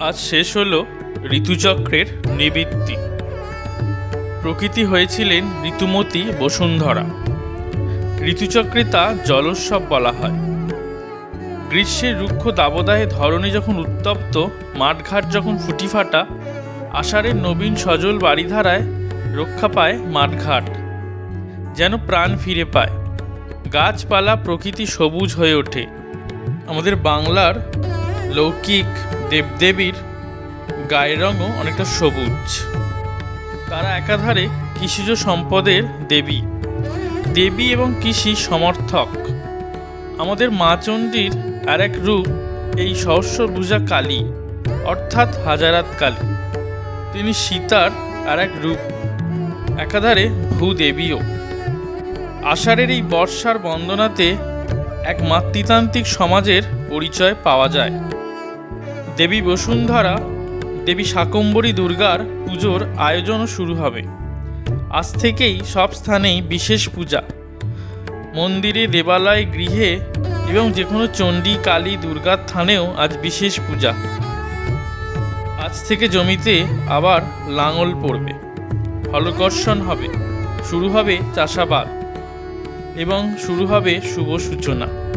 আজ শেষ হল ঋতুচক্রের নিবৃত্তি। প্রকৃতি হয়েছিলেন ঋতুমতী বসুন্ধরা। ঋতুচক্রে তা জলোৎসব বলা হয়। গ্রীষ্মের রুক্ষ দাবদাহে ধরণী যখন উত্তপ্ত, মাঠঘাট যখন ফুটি ফাটা আষাঢ়ের নবীন সজল বাড়িধারায় রক্ষা পায় মাঠঘাট, যেন প্রাণ ফিরে পায়। গাছপালা প্রকৃতি সবুজ হয়ে ওঠে। আমাদের বাংলার লৌকিক দেবদেবীর গায়ের রঙও অনেকটা সবুজ। তারা একাধারে কৃষিজ সম্পদের দেবী। দেবী এবং কৃষি সমর্থক। আমাদের মা চণ্ডীর আর এক রূপ এই সহস্র পূজা কালী, অর্থাৎ হাজারাত কালী। তিনি সীতার আর এক রূপ, একাধারে ভূদেবীও। আষাঢ়ের এই বর্ষার বন্দনাতে এক মাতৃতান্ত্রিক সমাজের পরিচয় পাওয়া যায়। দেবী বসুন্ধরা, দেবী শাকম্বরী দুর্গার পুজোর আয়োজনও শুরু হবে। আজ থেকেই সব স্থানেই বিশেষ পূজা। মন্দিরে, দেবালয়, গৃহে এবং যে কোনো চণ্ডী, কালী, দুর্গার থানেও আজ বিশেষ পূজা। আজ থেকে জমিতে আবার লাঙল পড়বে। হলকর্ষণ হবে। শুরু হবে চাষাবাদ এবং শুরু হবে শুভ সূচনা।